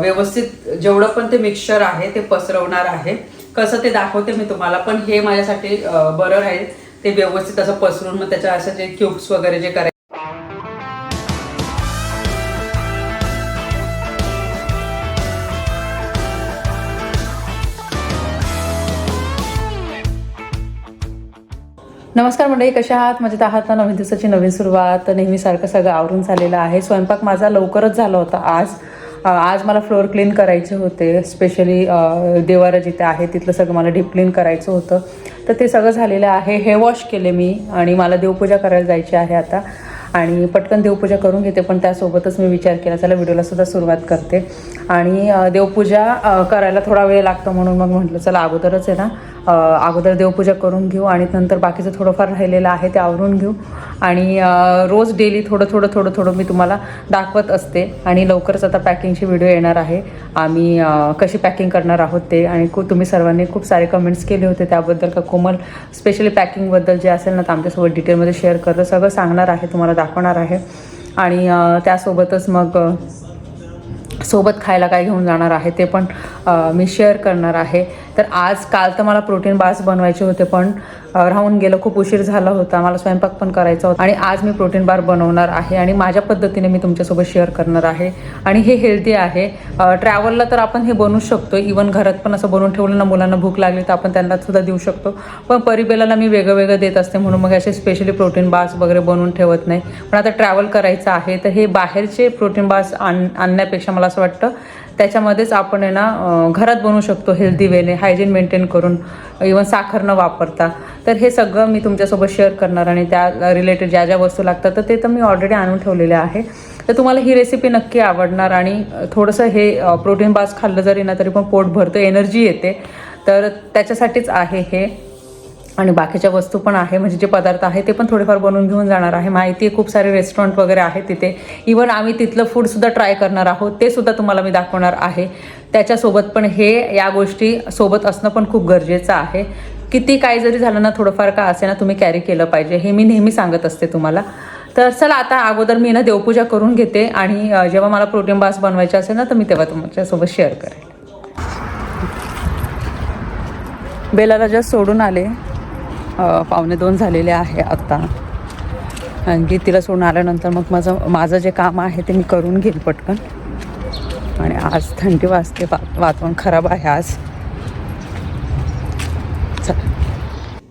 व्यवस्थित जेवढं पण ते मिक्सचर आहे ते पसरवणार आहे. कसं ते दाखवते मी तुम्हाला पण हे माझ्यासाठी बरं राहील. ते व्यवस्थित असं पसरून मग त्याच्या असं जे क्यूब्स वगैरे जे करायचे नमस्कार मंडळी कशा आहात? मजेत आहात ना? नवीन दिवसाची नवीन सुरुवात. नेहमीसारखं सगळं आवरून झालेलं आहे. स्वयंपाक माझा लवकरच झाला होता आज. आज मला फ्लोअर क्लीन करायचे होते. स्पेशली देवारा जिथे आहे तिथलं सगळं मला डीप क्लीन करायचं होतं. तर ते सगळं झालेलं आहे. हे वॉश केले मी आणि मला देवपूजा करायला जायची आहे आता. आणि पटकन देवपूजा करून घेते पण त्यासोबतच मी विचार केला चला व्हिडिओला सुद्धा सुरुवात करते. आणि देवपूजा करायला थोडा वेळ लागतो म्हणून मग म्हटलं चला अगोदरच आहे ना. अगोदर देवपूजा करून घेऊ आणि नंतर बाकीचं थोडंफार राहिलेलं आहे ते आवरून घेऊ. आणि रोज डेली थोडं थोडं थोडं थोडं मी तुम्हाला दाखवत असते आणि लवकरच आता पॅकिंगची व्हिडिओ येणार आहे. आम्ही कशी पॅकिंग करणार आहोत ते आणि खूप तुम्ही सर्वांनी खूप सारे कमेंट्स केले होते त्याबद्दल का कोमल स्पेशली पॅकिंगबद्दल जे असेल ना तर आमच्यासोबत डिटेलमध्ये शेअर करतं सगळं सांगणार आहे तुम्हाला दाखवणार आहे. आणि त्यासोबतच मग सोबत खायला काय घेऊन जाणार आहे ते पण मी शेअर करणार आहे. तर आज काल तर मला प्रोटीन बार्स बनवायचे होते पण राहून गेलं खूप उशीर झाला होता. मला स्वयंपाक पण करायचा होता. आणि आज मी प्रोटीन बार बनवणार आहे आणि माझ्या पद्धतीने मी तुमच्यासोबत शेअर करणार आहे. आणि हे हेल्दी आहे. ट्रॅव्हलला तर आपण हे बनवू शकतो. इवन घरात पण असं बनवून ठेवलं ना मुलांना भूक लागली तर आपण त्यांना सुद्धा देऊ शकतो. पण परिबेलाला मी वेगळं वेगळं देत असते म्हणून मग असे स्पेशली प्रोटीन बार्स वगैरे बनवून ठेवत नाही. पण आता ट्रॅव्हल करायचं आहे तर हे बाहेरचे प्रोटीन बार्स आण आणण्यापेक्षा मला असं वाटतं त्याच्यामध्येच आपण आहे ना घरात बनवू शकतो हेल्दी वेने हायजीन मेंटेन करून इवन साखर न वापरता. तर हे सगळं मी तुमच्यासोबत शेअर करणार आणि त्या रिलेटेड ज्या ज्या वस्तू लागतात तर ते तर मी ऑलरेडी आणून ठेवलेले आहे. तर तुम्हाला ही रेसिपी नक्की आवडणार आणि थोडंसं हे प्रोटीन बास खाल्लं जरी ना तरी पण पोट भरतं एनर्जी येते. तर त्याच्यासाठीच आहे हे. आणि बाकीच्या वस्तू पण आहे म्हणजे जे पदार्थ आहे ते पण थोडेफार बनवून घेऊन जाणार आहे. माहिती आहे खूप सारे रेस्टॉरंट वगैरे आहेत तिथे. इवन आम्ही तिथलं फूडसुद्धा ट्राय करणार आहोत ते सुद्धा तुम्हाला मी दाखवणार आहे. त्याच्यासोबत पण हे या गोष्टी सोबत असणं पण खूप गरजेचं आहे. किती काय जरी झालं ना थोडंफार का असे ना तुम्ही कॅरी केलं पाहिजे हे मी नेहमी सांगत असते तुम्हाला. तर चला आता अगोदर मी ना देवपूजा करून घेते आणि जेव्हा मला प्रोटीन बास बनवायचे असेल ना तर मी तेव्हा तुमच्यासोबत शेअर करेल बेलाला जस्ट सोडून आले. पावणे दोन झालेले आहे आत्ता आणखी तिला सोडून आल्यानंतर मग माझं माझं जे काम आहे ते मी करून घेईल पटकन. आणि आज थंडी वाजते वा वातावरण खराब आहे आज.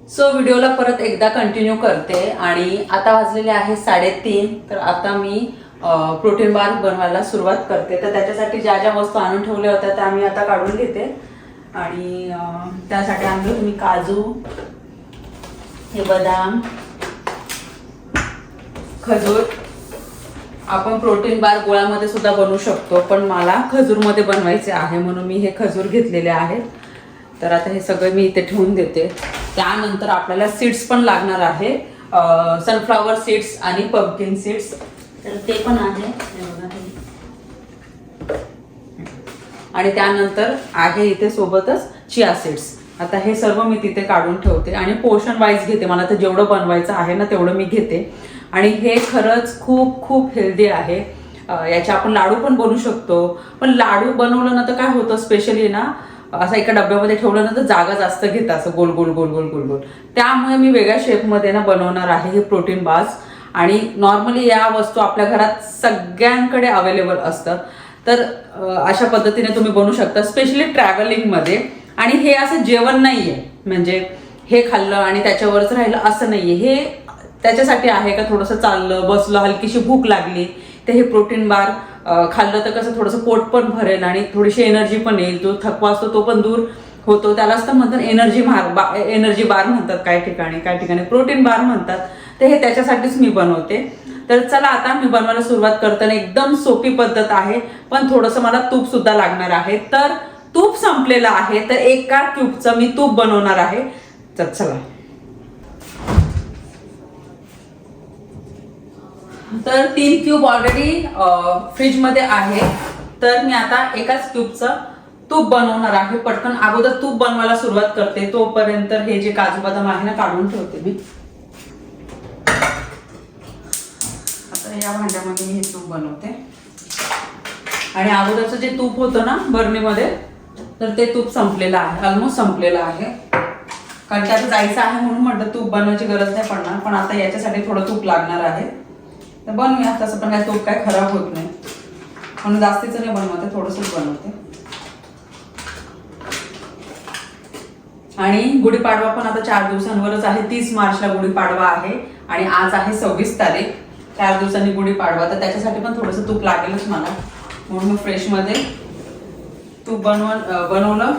सो व्हिडिओला परत एकदा कंटिन्यू करते. आणि आता वाजलेले आहे साडेतीन. तर आता मी प्रोटीन बार बनवायला सुरुवात करते. तर त्याच्यासाठी ज्या ज्या वस्तू आणून ठेवल्या होत्या त्या मी आता काढून घेते. आणि त्यासाठी आणलो तुम्ही काजू हे बदाम खजूर. आपण प्रोटीन बार गोळ्यामध्ये सुद्धा बनवू शकतो पण मला खजूरमध्ये बनवायचे आहे म्हणून मी हे खजूर घेतलेले आहेत तर आता हे सगळं मी इथे ठेवून देते. त्यानंतर आपल्याला सीड्स पण लागणार आहे. सनफ्लावर सीड्स आणि पम्किन सीड्स तर ते पण आहे. आणि त्यानंतर आहे इथे सोबतच चिया सीड्स आता हे सर्व मी तिथे काढून ठेवते आणि पोर्शन वाईज घेते. मला तर जेवढं बनवायचं आहे ना तेवढं मी घेते. आणि हे खरंच खूप खूप हेल्दी आहे. याचे आपण लाडू पण बनवू शकतो. पण लाडू बनवलं ना तर काय होतं स्पेशली ना असं एका डब्यामध्ये ठेवलं ना तर जागा जास्त घेतं असं गोल गोल गोल गोल गोल गोल. त्यामुळे मी वेगळ्या शेपमध्ये ना बनवणार आहे हे प्रोटीन बास आणि नॉर्मली या वस्तू आपल्या घरात सगळ्यांकडे अवेलेबल असतं तर अशा पद्धतीने तुम्ही बनवू शकता स्पेशली ट्रॅव्हलिंगमध्ये आणि हे असं जेवण नाहीये. म्हणजे हे खाल्लं आणि त्याच्यावरच राहिलं असं नाहीये. हे त्याच्यासाठी आहे का थोडंसं चाललं बसलं हलकीशी भूक लागली तर हे प्रोटीन बार खाल्लं तर कसं थोडंसं पोट पण भरेल आणि थोडीशी एनर्जी पण येईल. जो थकवा असतो तो पण दूर होतो. त्यालाच तर म्हणतात एनर्जी मार बा एनर्जी बार म्हणतात काही ठिकाणी काही ठिकाणी प्रोटीन बार म्हणतात. तर हे त्याच्यासाठीच मी बनवते. तर चला आता मी बनवायला सुरुवात करताना एकदम सोपी पद्धत आहे पण थोडंसं मला तूप सुद्धा लागणार आहे. तर तूप संपलेलं आहे तर एका क्यूबचं मी तूप बनवणार आहे. तर चला. तर तीन क्यूब ऑलरेडी फ्रीजमध्ये आहे. तर मी आता एकाच क्यूबचं तूप बनवणार आहे. पटकन अगोदर तूप बनवायला सुरुवात करते. तोपर्यंत हे जे काजू बदाम आहे ना काढून ठेवते मी. आता या भांड्यामध्ये मी हे तूप बनवते. आणि अगोदरचं जे तूप होतं ना बर्नीमध्ये तर ते तूप संपलेलं आहे ऑलमोस्ट संपलेलं आहे. कारण की आता जायचं आहे म्हणून म्हटलं तूप बनवायची गरज नाही पडणार पण आता याच्यासाठी थोडं तूप लागणार आहे. तर बनवूया तसं पण काय तूप काय खराब होत नाही. म्हणून जास्तीचं नाही बनवते थोडंसंच बनवते. आणि गुढीपाडवा पण आता चार दिवसांवरच आहे तीस मार्चला गुढीपाडवा आहे आणि आज आहे सव्वीस तारीख. चार दिवसांनी गुढीपाडवा तर त्याच्यासाठी पण थोडंसं तूप लागेलच मला. म्हणून फ्रेशमध्ये तूप बनव बनवलं.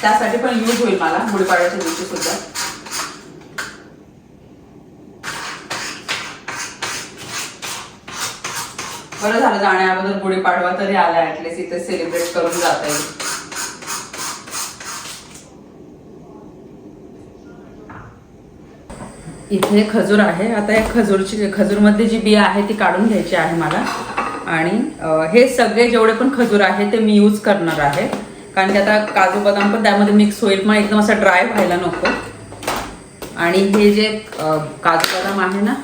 त्यासाठी पण यूज होईल मला गुढीपाड्याच्या दिवशी सुद्धा. बरं झालं जाण्याबद्दल गुढीपाडवा तरी आला ऍटलीस्ट इथे सेलिब्रेट करून जाता येईल. इथे खजूर आहे. आता या खजूरची खजूरमध्ये जी बिया आहे ती काढून घ्यायची आहे मला. आणि हे सगळे जेवढे पण खजूर आहे ते मी यूज करणार आहे. कारण की आता काजू बदाम पण त्यामध्ये मिक्स होईल मग एकदम असा ड्राय व्हायला नको. आणि हे जे काजू बदाम आहे ना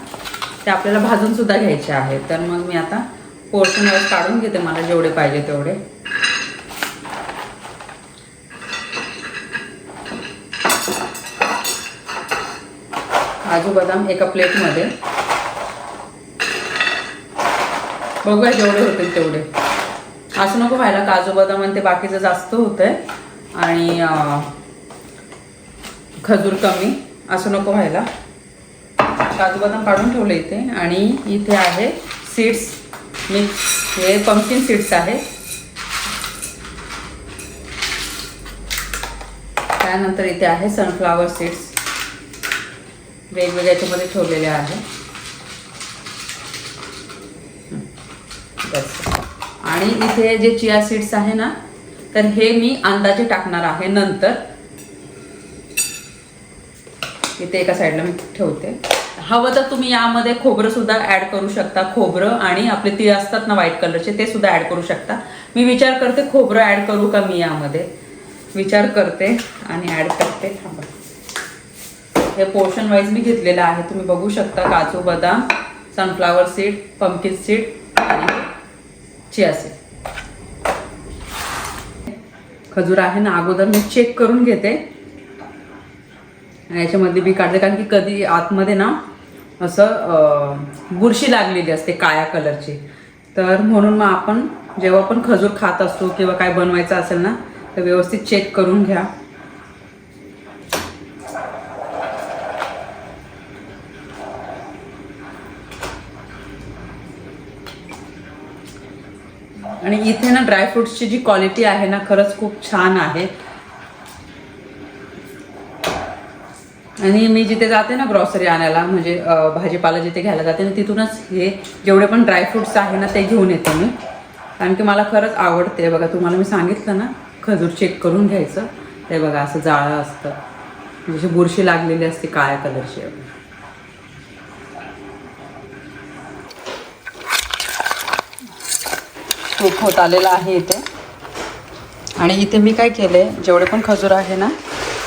ते आपल्याला भाजून सुद्धा घ्यायचे आहे. तर मग मी आता पोर्शन काढून घेते मला जेवढे पाहिजे तेवढे. काजू बदाम एका प्लेटमध्ये बघूया जेवढे होतील तेवढे. असं नको व्हायला काजू बदाम आणि ते बाकीचं जास्त होतंय. आणि खजूर कमी असं नको व्हायला. काजू बदाम काढून ठेवले इथे. आणि इथे आहे सीड्स मिक्स. हे पंपकिन सीड्स आहे. त्यानंतर इथे आहे सनफ्लावर सीड्स वेगवेगळ्या याच्यामध्ये ठेवलेले आहे. बस आणि इथे जे चिया सीड्स आहे ना तर हे मी अंदाजे टाकणार आहे नंतर. इथे एका साईडला मी ठेवते. हवं तर तुम्ही यामध्ये खोबरं सुद्धा ऍड करू शकता. खोबरं आणि आपले ती असतात ना व्हाईट कलरचे ते सुद्धा ऍड करू शकता. मी विचार करते खोबरं ऍड करू का मी यामध्ये? विचार करते आणि ऍड करते. थांबा. हे पोर्शन वाईज मी घेतलेलं आहे. तुम्ही बघू शकता काजू बदाम सनफ्लावर सीड पंकिन सीड आणि चिया सीड खजूर आहे ना अगोदर मी चेक करून घेते. याच्यामध्ये बी काढते कारण की कधी आतमध्ये ना असं बुरशी लागलेली असते काळ्या कलरची तर म्हणून मग आपण जेव्हा पण खजूर खात असतो किंवा काय बनवायचं असेल ना तर व्यवस्थित चेक करून घ्या. आणि इथे ना ड्रायफ्रुट्सची जी क्वालिटी आहे ना खरंच खूप छान आहे. आणि मी जिथे जाते ना ग्रॉसरी आणायला म्हणजे भाजीपाला जिथे घ्यायला जाते ना तिथूनच हे जेवढे पण ड्रायफ्रुट्स आहे ना ते घेऊन येते मी. कारण की मला खरंच आवडते. बघा तुम्हाला मी सांगितलं ना खजूर चेक करून घ्यायचं. ते बघा असं जाळं असतं. म्हणजे जशी बुरशी लागलेली असते काळ्या कलरची तूप होत आलेलं आहे इथे. आणि इथे मी काय केले जेवढे पण खजूर आहे ना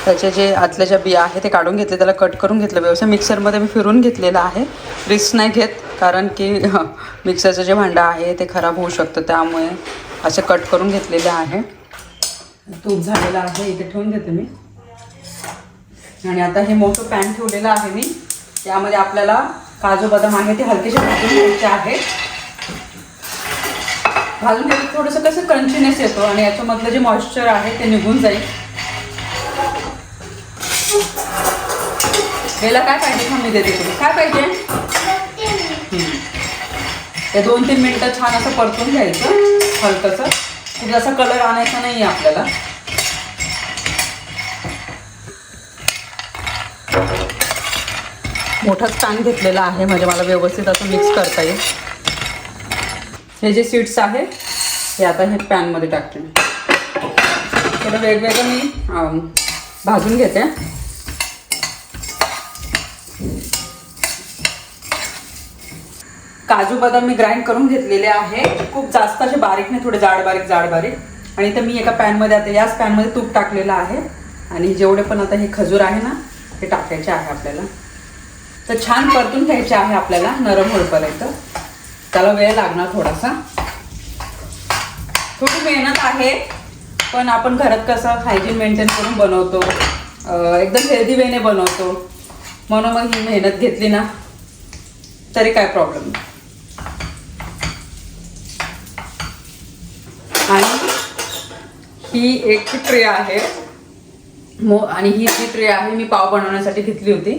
त्याचे जे आतल्या ज्या बिया आहे ते काढून घेतले त्याला कट करून घेतलं. व्यवस्थित मिक्सरमध्ये मी फिरून घेतलेलं आहे. रिस्क नाही घेत कारण की मिक्सरचं जे भांडं आहे ते खराब होऊ शकतं. त्यामुळे असे कट करून घेतलेले आहे. तूप झालेलं आहे इथे ठेवून घेते मी. आणि आता हे मोठं पॅन ठेवलेलं आहे मी. त्यामध्ये आपल्याला काजू बदाम आहे ते हलकेसे भाजून घ्यायचे आहे. घालून घेतलं थोडंसं कसं क्रंचीनेस येतो आणि याच्यामधलं जे मॉइश्चर आहे ते निघून जाईल. याला काय पाहिजे थांबी देते काय पाहिजे? ते दोन तीन मिनटं छान असं परतून घ्यायचं हलकंसं. म्हणजे असा कलर आणायचा नाही आहे आपल्याला. मोठा पॅन घेतलेला आहे म्हणजे मला व्यवस्थित असं मिक्स करता येईल. हे जे सीड्स आहे हे आता हे पॅनमध्ये टाकते मी. थोडं वेगवेगळं मी भाजून घेते. काजू बदाम मी ग्राइंड करून घेतलेले आहे. खूप जास्त असे बारीक नाही थोडे जाड बारीक जाड बारीक. आणि इथं मी एका पॅनमध्ये आता याच पॅनमध्ये तूप टाकलेलं आहे. आणि जेवढे पण आता हे खजूर आहे ना हे टाकायचे आहे आपल्याला. तर छान परतून घ्यायचे आहे आपल्याला नरम होईपर्यंत. त्याला वेळ लागणार थोडासा. थोडी मेहनत आहे पण आपण घरात कसं हायजीन मेंटेन करून बनवतो. एकदम हेल्दी वेने बनवतो. म्हणून मग ही मेहनत घेतली ना तरी काय प्रॉब्लेम नाही. आणि ही एक ट्रे आहे मो आणि ही जी ट्रे आहे मी पाव बनवण्यासाठी घेतली होती.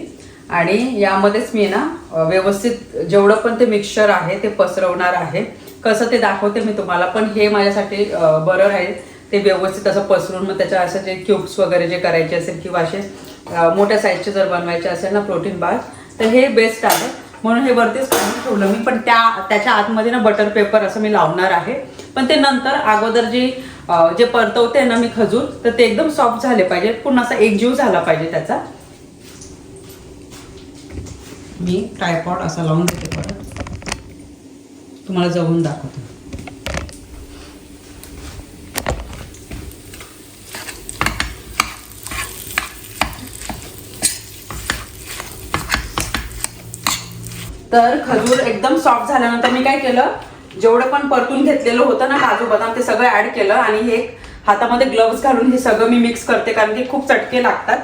आणि यामध्येच मी ना व्यवस्थित जेवढं पण ते मिक्सचर आहे ते पसरवणार आहे. कसं ते दाखवते मी तुम्हाला पण हे माझ्यासाठी बरं राहील. ते व्यवस्थित असं पसरून मग त्याच्या असं जे क्यूब्स वगैरे जे करायचे असेल किंवा असे मोठ्या साईजचे जर बनवायचे असेल ना प्रोटीन बार तर हे बेस्ट आहे. म्हणून हे वरतीच काढून ठेवलं मी पण त्या त्याच्या आतमध्ये ना बटर पेपर असं मी लावणार आहे. पण ते नंतर अगोदर जी जे परतवते ना मी खजूर तर ते एकदम सॉफ्ट झाले पाहिजे पुन्हा असा एकजीव झाला पाहिजे त्याचा. मी ट्रायपॉड असा लावून देते परत. तुम्हाला जवळून दाखवते. तर खजूर एकदम सॉफ्ट झाल्यानंतर मी काय केलं? जेवढं पण परतून घेतलेलं होतं ना काजू बदाम ते सगळं ऍड केलं आणि हे हातामध्ये ग्लव्स घालून हे सगळं मी मिक्स करते कारण की खूप चटके लागतात.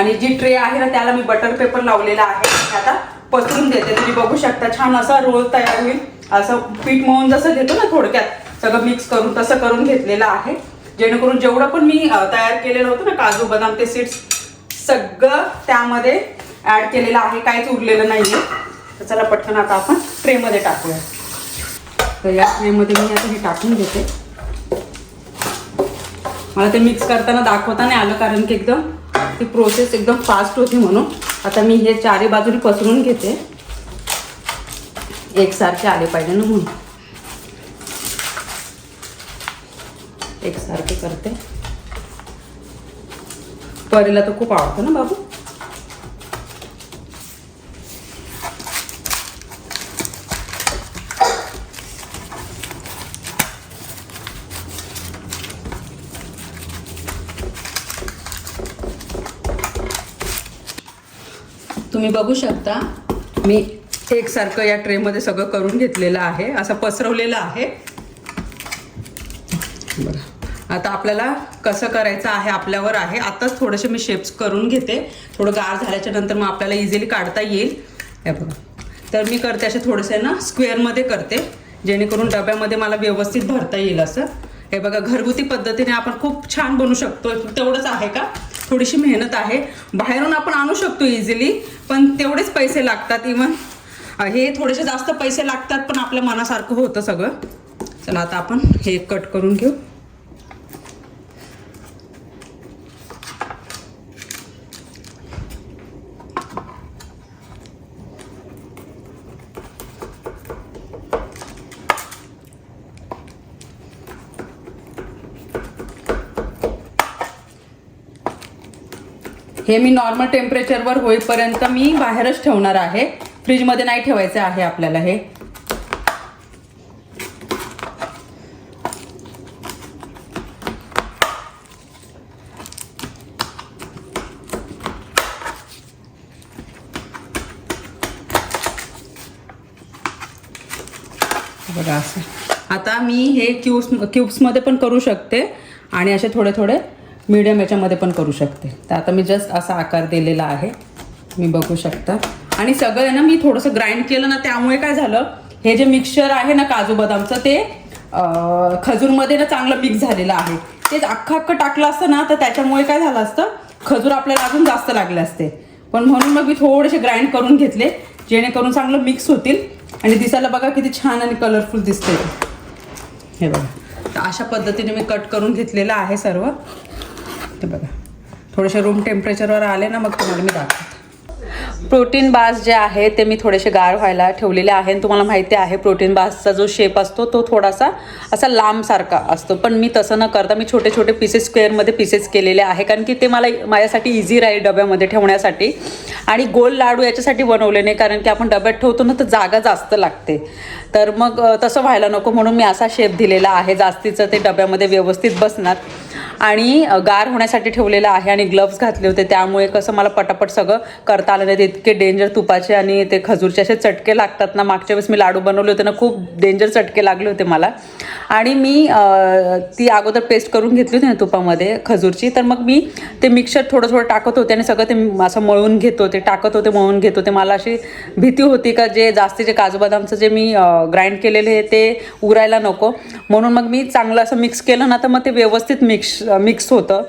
आणि जी ट्रे आहे ना त्याला मी बटर पेपर लावलेला आहे. आता पसरून देते. तुम्ही बघू शकता छान असा रोल तयार होईल. असं पीठ मळून जसं घेतो ना थोडक्यात सगळं मिक्स करून तसं करून घेतलेलं आहे. जेणेकरून जेवढं पण मी तयार केलेलं होतं ना काजू बदाम ते सीड्स सगळं त्यामध्ये ऍड केलेलं आहे. काहीच उरलेलं नाहीये. तर चला पटकन आता आपण ट्रेमध्ये टाकूया. तर या ट्रेमध्ये मी आता हे टाकून घेते. मला ते मिक्स करताना दाखवता नाही आलं कारण की एकदम ती प्रोसेस एकदम फास्ट होती म्हणून. आता मी हे चारी बाजूने पसरून घेते. एकसारखे आले पाहिजे ना म्हणून. एकसारखे करते. परीला तर खूप आवडतं ना बाबू? तुम्ही बघू शकता. मी एकसारखं या ट्रेमध्ये सगळं करून घेतलेलं आहे. असं पसरवलेलं आहे. बरं. आता आपल्याला कसं करायचं आहे आपल्यावर आहे. आताच थोडेसे मी शेप्स करून घेते. थोडं गार झाल्याच्यानंतर मग आपल्याला इझिली काढता येईल. हे बघा. तर मी करते असे थोडेसे ना स्क्वेअरमध्ये करते. जेणेकरून डब्यामध्ये मला व्यवस्थित भरता येईल असं. हे बघा घरगुती पद्धतीने आपण खूप छान बनवू शकतो. तेवढंच आहे का? थोडीशी मेहनत आहे. बाहेरून आपण आणू शकतो इझिली पण तेवढेच पैसे लागतात इवन हे थोडेसे जास्त पैसे लागतात पण आपल्या मनासारखं होतं सगळं. चला आता आपण हे कट करून घेऊ. हे मी नॉर्मल टेम्परेचरवर होईपर्यंत मी बाहेरच ठेवणार आहे. फ्रीजमध्ये नाही ठेवायचं आहे आपल्याला हे. बघा असं. आता मी हे क्यूब्स क्यूब्समध्ये पण करू शकते. आणि असे थोडे थोडे मीडियम याच्यामध्ये पण करू शकते. तर आता मी जस्ट असा आकार दिलेला आहे. मी बघू शकता. आणि सगळं आहे ना मी थोडंसं ग्राइंड केलं ना त्यामुळे काय झालं हे जे मिक्सचर आहे ना काजू बदामचं ते खजूरमध्ये ना चांगलं मिक्स झालेलं आहे. तेच अख्खं अख्खं टाकलं असतं ना तर त्याच्यामुळे काय झालं असतं खजूर आपल्याला अजून जास्त लागले असते. पण म्हणून मग मी थोडेसे ग्राइंड करून घेतले जेणेकरून चांगलं मिक्स होतील. आणि दिसायला बघा किती छान आणि कलरफुल दिसते हे बघा. तर अशा पद्धतीने मी कट करून घेतलेलं आहे सर्व. शकते बघा. थोडेसे रूम टेम्परेचरवर आले ना मग तुम्हाला मी दाखवते. प्रोटीन बार्स जे आहे ते मी थोडेसे गार व्हायला ठेवलेले आहे आणि तुम्हाला माहिती आहे प्रोटीन बार्सचा जो शेप असतो तो थोडासा असा लांबसारखा असतो. पण मी तसं न करता मी छोटे छोटे पीसेस स्क्वेअरमध्ये पीसेस केलेले आहे. कारण की ते मला माझ्यासाठी इझी राहील डब्यामध्ये ठेवण्यासाठी. आणि गोल लाडू याच्यासाठी बनवले नाही कारण की आपण डब्यात ठेवतो ना तर जागा जास्त लागते. तर मग तसं व्हायला नको म्हणून मी असा शेप दिलेला आहे. जास्तीचं ते डब्यामध्ये व्यवस्थित बसणार. आणि गार होण्यासाठी ठेवलेलं आहे आणि ग्लव्स घातले होते. त्यामुळे कसं मला पटापट सगळं करता आलं नाही ते इतके डेंजर तुपाचे आणि ते खजूरचे असे चटके लागतात ना. मागच्या वेळेस मी लाडू बनवले होते ना खूप डेंजर चटके लागले होते मला. आणि मी ती अगोदर पेस्ट करून घेतली होती ना तुपामध्ये खजूरची. तर मग मी ते मिक्सर थोडं थोडं टाकत होते आणि सगळं ते असं मळून घेत होते टाकत होते मळून घेत होते. मला अशी भीती होती का जे जास्तीचे काजू बदामचं जे मी ग्राइंड केलेले आहे ते उरायला नको. म्हणून मग मी चांगलं असं मिक्स केलं ना तर मग ते व्यवस्थित मिक्स मिक्स होतं.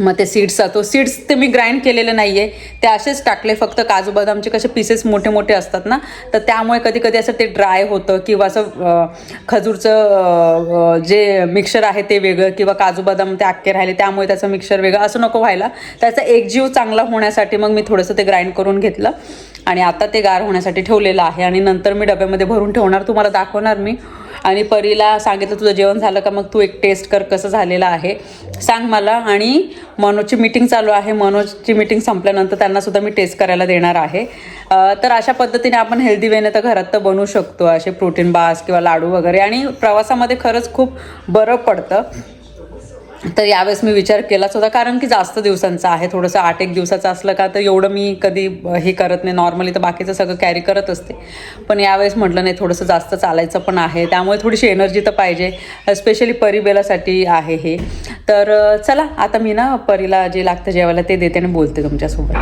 मग ते सीड्स तो सीड्स ते मी ग्राइंड केलेले नाही आहे ते असेच टाकले फक्त काजू बदामचे कसे पीसेस मोठे मोठे असतात ना तर त्यामुळे कधी कधी असं ते ड्राय होतं किंवा असं खजूरचं जे मिक्सर आहे ते वेगळं किंवा काजू बदाम ते अख्खे राहिले त्यामुळे त्याचं मिक्सर वेगळं असं नको व्हायला. त्याचा एक जीव चांगला होण्यासाठी मग मी थोडंसं ते ग्राइंड करून घेतलं. आणि आता ते गार होण्यासाठी ठेवलेलं आहे. आणि नंतर मी डब्यामध्ये भरून ठेवणार तुम्हाला दाखवणार मी. आणि परीला सांगितलं तुझं जेवण झालं का? मग तू एक टेस्ट कर कसं झालेलं आहे. सांग मला. आणि मनोजची मीटिंग चालू आहे. मनोजची मीटिंग संपल्यानंतर त्यांना सुद्धा मी टेस्ट करायला देणार आहे. तर अशा पद्धतीने आपण हेल्दी वेने तर घरात तर बनवू शकतो. असे प्रोटीन बास किंवा लाडू वगैरे. आणि प्रवासामध्ये खरंच खूप बरं पडतं. तर यावेळेस मी विचार केलाच होता कारण की जास्त दिवसांचा आहे थोडंसं आठ एक दिवसाचं असलं का तर एवढं मी कधी हे करत नाही. नॉर्मली तर बाकीचं सगळं कॅरी करत असते. पण यावेळेस म्हटलं नाही थोडंसं जास्त चालायचं पण आहे. त्यामुळे थोडीशी एनर्जी तर पाहिजे स्पेशली परिबेलासाठी आहे हे. तर चला आता मी ना परीला जे लागतं जेवायला ते देते आणि बोलते तुमच्यासोबत.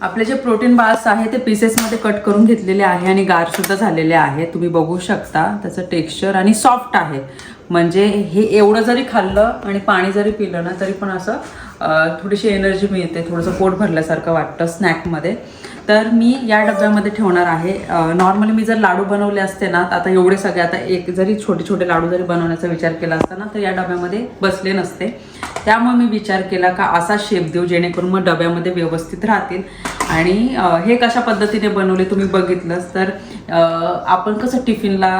आपले जे प्रोटीन बार्स आहे ते पीसेसमध्ये कट करून घेतलेले आहे आणि गारसुद्धा झालेले आहे. तुम्ही बघू शकता त्याचं टेक्स्चर आणि सॉफ्ट आहे. म्हणजे हे एवढं जरी खाल्लं आणि पाणी जरी पिलं ना तरी पण असं थोडीशी एनर्जी मिळते थोडंसं पोट भरल्यासारखं वाटतं स्नॅकमध्ये. तर मी या डब्यामध्ये ठेवणार आहे. नॉर्मली मी जर लाडू बनवले असते ना तर आता एवढे सगळे आता एक जरी छोटे छोटे लाडू जरी बनवण्याचा विचार केला असता ना तर या डब्यामध्ये बसले नसते. त्यामुळे मी विचार केला का असा शेप देऊ जेणेकरून मग डब्यामध्ये व्यवस्थित राहतील. आणि हे कशा पद्धतीने बनवले तुम्ही बघितलंच तर आपण कसं टिफिनला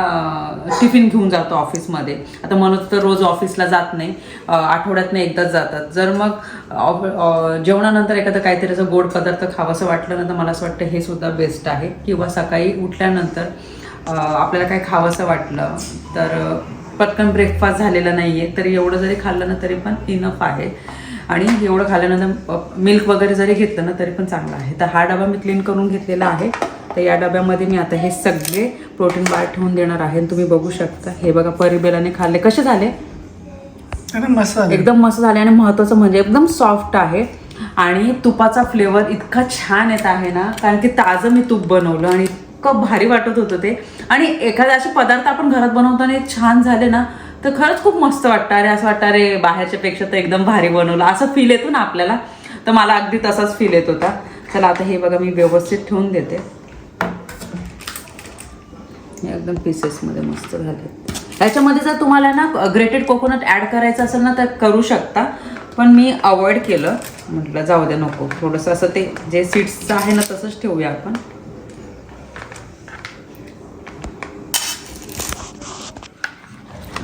टिफिन घेऊन जातो ऑफिसमध्ये. आता म्हणत तर रोज ऑफिसला जात नाही. आठवड्यातनं एकदाच जातात. जर मग जेवणानंतर एखादं काहीतरी असं गोड पदार्थ खावंसं वाटलं ना तर मला असं वाटतं हे सुद्धा बेस्ट आहे. किंवा सकाळी उठल्यानंतर आपल्याला काय खावंसं वाटलं तर पटकन ब्रेकफास्ट झालेला नाही आहे तरी एवढं जरी खाल्लं ना तरी पण इनफ आहे. आणि एवढं खाल्ल्यानंतर मिल्क वगैरे जरी घेतलं ना तरी पण चांगलं आहे. तर हा डबा मी क्लीन करून घेतलेला आहे. तर या डब्यामध्ये मी आता हे सगळे प्रोटीन बार ठेवून देणार आहे. तुम्ही बघू शकता हे बघा परिबेलाने खाल्ले. कसे झाले? मस्त. एकदम मस्त झाले. आणि महत्वाचं म्हणजे एकदम सॉफ्ट आहे. आणि तुपाचा फ्लेवर इतका छान येत आहे ना कारण की ताजं मी तूप बनवलं आणि इतकं भारी वाटत होतं ते. आणि एखादे असे पदार्थ आपण घरात बनवताना छान झाले ना तर खरंच खूप मस्त वाटतं. अरे असं वाटतं अरे बाहेरच्या पेक्षा तर एकदम भारी बनवलं. असं फील येतो ना आपल्याला. तर मला अगदी तसाच फील येत होता. चला आता हे बघा मी व्यवस्थित ठेवून देते. हे एकदम पीसेसमध्ये मस्त झाले याच्यामध्ये जर तुम्हाला ना ग्रेटेड कोकोनट ॲड करायचं असेल ना तर करू शकता. पण मी अवॉइड केलं. म्हटलं जाऊ दे नको. थोडंसं असं ते जे सीड्सचं आहे ना तसंच ठेवूया आपण.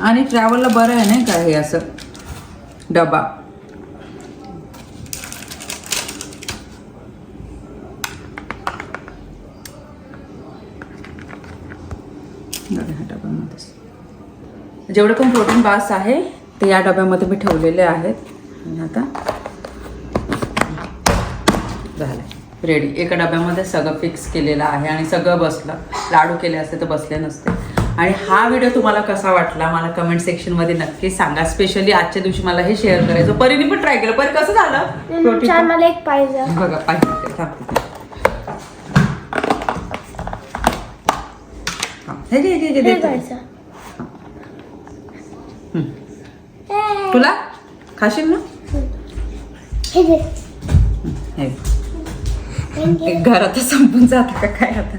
आणि ट्रॅव्हलला बरं आहे नाही का हे असं? डबा. जाऊ डब्यामध्येच. जेवढे पण प्रोटीन बास आहे ते या डब्यामध्ये मी ठेवलेले आहेत. आणि आता झालं रेडी एका डब्यामध्ये सगळं फिक्स केलेलं आहे आणि सगळं बसलं. लाडू केले असते तर बसले नसते. आणि हा व्हिडिओ तुम्हाला कसा वाटला मला कमेंट सेक्शनमध्ये नक्की सांगा. स्पेशली आजच्या दिवशी मला हे शेअर करायचं. परीने पण ट्राय केलं. परी कसं झालं? छान प्रोटीन मला एक पाहिजे. बघा पाहिजे तुला? खाशील ना? घरातच संपून जातं का काय आता?